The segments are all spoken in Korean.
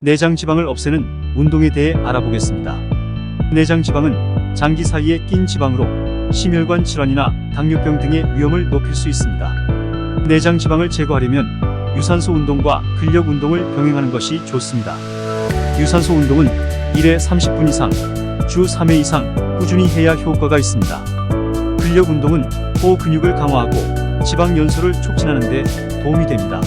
내장 지방을 없애는 운동에 대해 알아보겠습니다. 내장 지방은 장기 사이에 낀 지방으로 심혈관 질환이나 당뇨병 등의 위험을 높일 수 있습니다. 내장 지방을 제거하려면 유산소 운동과 근력 운동을 병행하는 것이 좋습니다. 유산소 운동은 1회 30분 이상, 주 3회 이상 꾸준히 해야 효과가 있습니다. 근력 운동은 코 근육을 강화하고 지방 연소를 촉진하는 데 도움이 됩니다.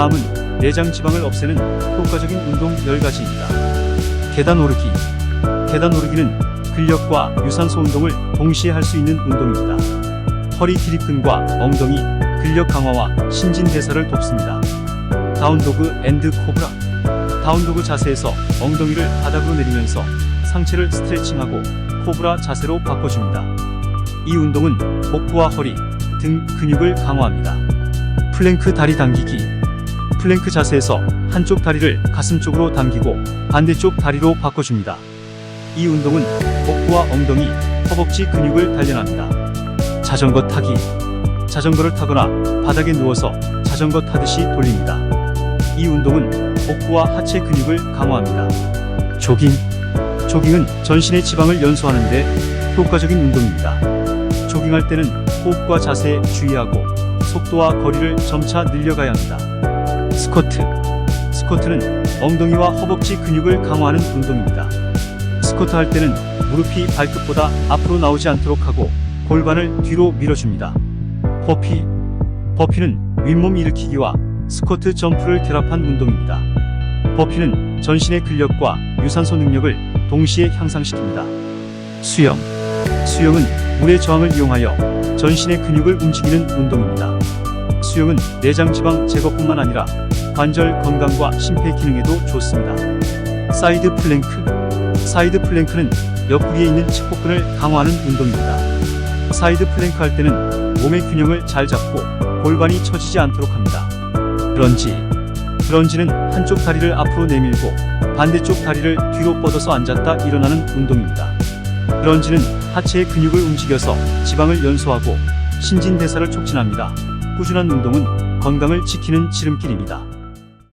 다음은 내장 지방을 없애는 효과적인 운동 10가지입니다. 계단 오르기. 계단 오르기는 근력과 유산소 운동을 동시에 할 수 있는 운동입니다. 허리 기립근과 엉덩이, 근력 강화와 신진 대사를 돕습니다. 다운도그 앤드 코브라. 다운도그 자세에서 엉덩이를 바닥으로 내리면서 상체를 스트레칭하고 코브라 자세로 바꿔줍니다. 이 운동은 복부와 허리, 등 근육을 강화합니다. 플랭크 다리 당기기. 플랭크 자세에서 한쪽 다리를 가슴 쪽으로 당기고 반대쪽 다리로 바꿔줍니다. 이 운동은 복부와 엉덩이, 허벅지 근육을 단련합니다. 자전거 타기. 자전거를 타거나 바닥에 누워서 자전거 타듯이 돌립니다. 이 운동은 복부와 하체 근육을 강화합니다. 조깅. 조깅은 전신의 지방을 연소하는데 효과적인 운동입니다. 조깅할 때는 호흡과 자세에 주의하고 속도와 거리를 점차 늘려가야 합니다. 스쿼트. 스쿼트는 엉덩이와 허벅지 근육을 강화하는 운동입니다. 스쿼트 할 때는 무릎이 발끝보다 앞으로 나오지 않도록 하고 골반을 뒤로 밀어줍니다. 버피. 버피는 윗몸 일으키기와 스쿼트 점프를 결합한 운동입니다. 버피는 전신의 근력과 유산소 능력을 동시에 향상시킵니다. 수영. 수영은 물의 저항을 이용하여 전신의 근육을 움직이는 운동입니다. 수영은 내장 지방 제거뿐만 아니라 관절 건강과 심폐 기능에도 좋습니다. 사이드 플랭크. 사이드 플랭크는 옆구리에 있는 척복근을 강화하는 운동입니다. 사이드 플랭크 할 때는 몸의 균형을 잘 잡고 골반이 처지지 않도록 합니다. 크런지. 크런지는 한쪽 다리를 앞으로 내밀고 반대쪽 다리를 뒤로 뻗어서 앉았다 일어나는 운동입니다. 크런지는 하체의 근육을 움직여서 지방을 연소하고 신진대사를 촉진합니다. 꾸준한 운동은 건강을 지키는 지름길입니다.